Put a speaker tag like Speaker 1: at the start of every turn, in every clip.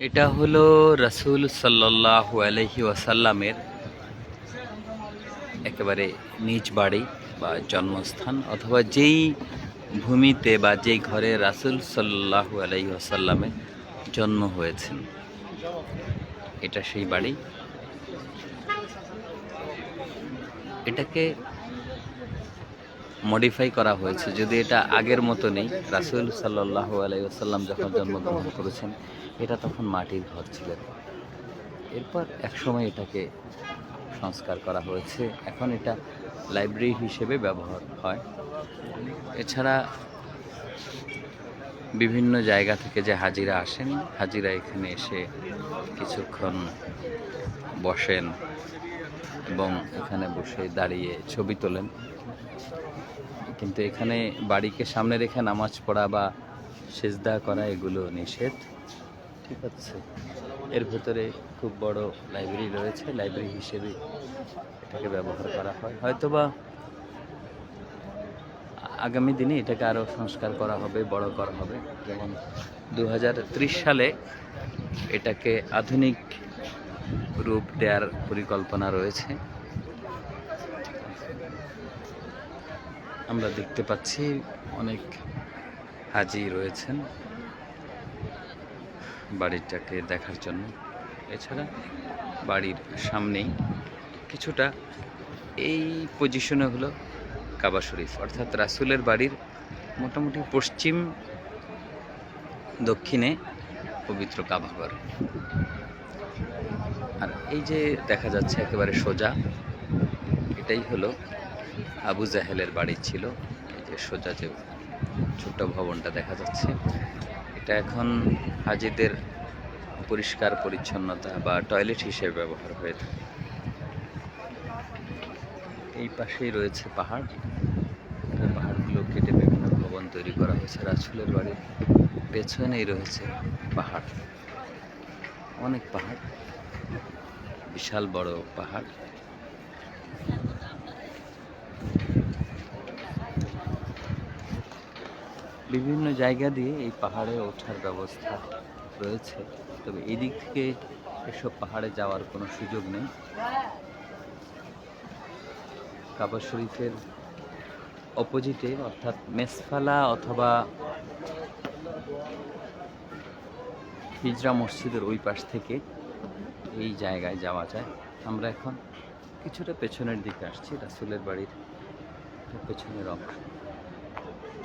Speaker 1: এটা হলো রাসূল সাল্লাল্লাহু আলাইহি ওয়াসাল্লামের একেবারে নিজ বাড়ি বা জন্মস্থান, অথবা যেই ভূমিতে বা যেই ঘরে রাসূল সাল্লাহ আলাইহি ওয়াসাল্লামের জন্ম হয়েছেন। এটা সেই বাড়ি। এটাকে মডিফাই করা হয়েছে, যদি এটা আগের মতো নেই, রাসূল সাল্লাল্লাহু আলাইহি ওয়াসাল্লাম যখন জন্মগ্রহণ করেছেন, এটা তখন মাটির ঘর ছিলেন এরপর একসময় এটাকে সংস্কার করা হয়েছে। এখন এটা লাইব্রেরি হিসেবে ব্যবহার হয়। এছাড়া বিভিন্ন জায়গা থেকে যে হাজিরা আসেন, হাজিরা এখানে এসে কিছুক্ষণ বসেন এবং এখানে বসে দাঁড়িয়ে ছবি তোলেন। কিন্তু এখানে বাড়িকে সামনে রেখে নামাজ পড়া বা সেজদা করা এগুলো নিষেধ। ঠিক আছে। এর ভেতরে খুব বড় লাইব্রেরি রয়েছে। লাইব্রেরি হিসেবে এটাকে ব্যবহার করা হয়। হয়তোবা আগামী দিনে এটাকে আরও সংস্কার করা হবে, বড় করা হবে। যেমন দু হাজার ত্রিশ সালে এটাকে আধুনিক রূপ দেওয়ার পরিকল্পনা রয়েছে। আমরা দেখতে পাচ্ছি অনেক হাজি রয়েছেন বাড়িটাকে দেখার জন্য। এছাড়া বাড়ির সামনেই কিছুটা এই পজিশনে হলো কাবা শরীফ। অর্থাৎ রাসুলের বাড়ির মোটামুটি পশ্চিম দক্ষিণে পবিত্র কাবাঘর আর এই যে দেখা যাচ্ছে একেবারে সোজা, এটাই হলো আবু জাহেলের বাড়ি ছিল, এই যে সোজা যে ছোট্ট ভবনটা দেখা যাচ্ছে, এটা এখন হাজিদের পরিষ্কার পরিচ্ছন্নতা বা টয়লেট হিসেবে ব্যবহার হয়ে থাকে। এই পাশেই রয়েছে পাহাড়। পাহাড়গুলো কেটে বিভিন্ন ভবন তৈরি করা হয়েছে। রাসুলের বাড়ির পেছনেই রয়েছে পাহাড়। অনেক পাহাড়, বিশাল বড় পাহাড়। বিভিন্ন জায়গা দিয়ে এই পাহাড়ে ওঠার ব্যবস্থা রয়েছে। তবে এদিক থেকে এসব পাহাড়ে যাওয়ার কোনো সুযোগ নেই। কাবা শরীফের অপোজিটে, অর্থাৎ মেসফালা অথবা হিজরা মসজিদের ওই পাশ থেকে এই জায়গায় যাওয়া যায়। আমরা এখন কিছুটা পেছনের দিকে আসছি, রাসুলের বাড়ির পেছনের অংশ।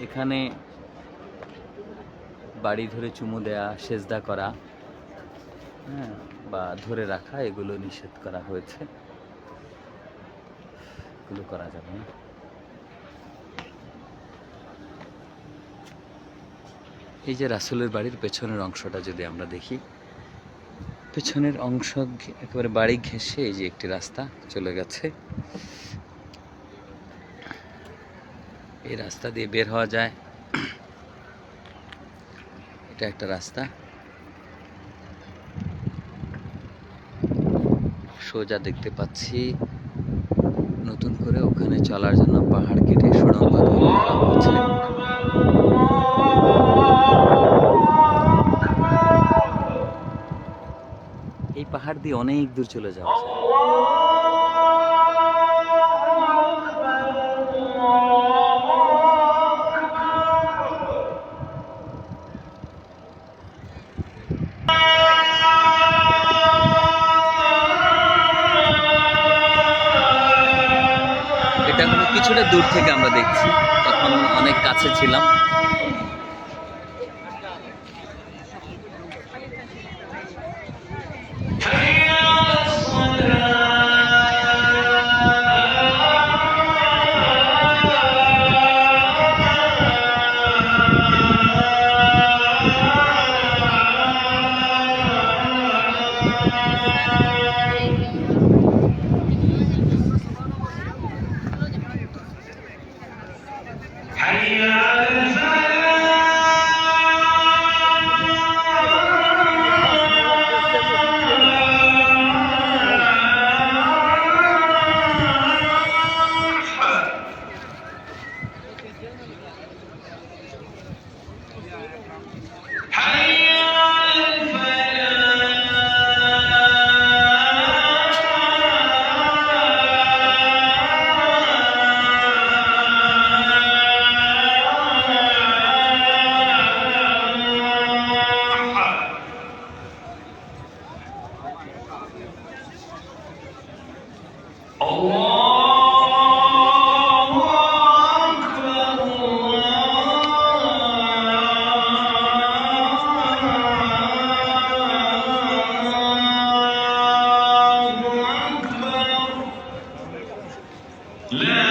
Speaker 1: এখানে বাড়ি ধরে চুমু দেয়া, সেজদা করা হ্যাঁ বা ধরে রাখা, এগুলো নিষেধ করা হয়েছে। এগুলো করা যাবে না। এই যে রাসুলের বাড়ির পেছনের অংশটা যদি আমরা দেখি, পেছনের অংশ একেবারে বাড়ি ঘেঁষে এই যে একটি রাস্তা চলে গেছে। এই রাস্তা দিয়ে বের হওয়া যায়। এটা একটা রাস্তা। সোজা দেখতে পাচ্ছি। নতুন করে ওখানে চলার জন্য পাহাড় কেটে সুড়ঙ্গ তৈরি করা হচ্ছে। এই পাহাড় দিয়ে অনেক দূর চলে যাওয়া কিছুটা দূর থেকে আমরা দেখছি। তখন অনেক কাছে ছিলাম। 一个人 لا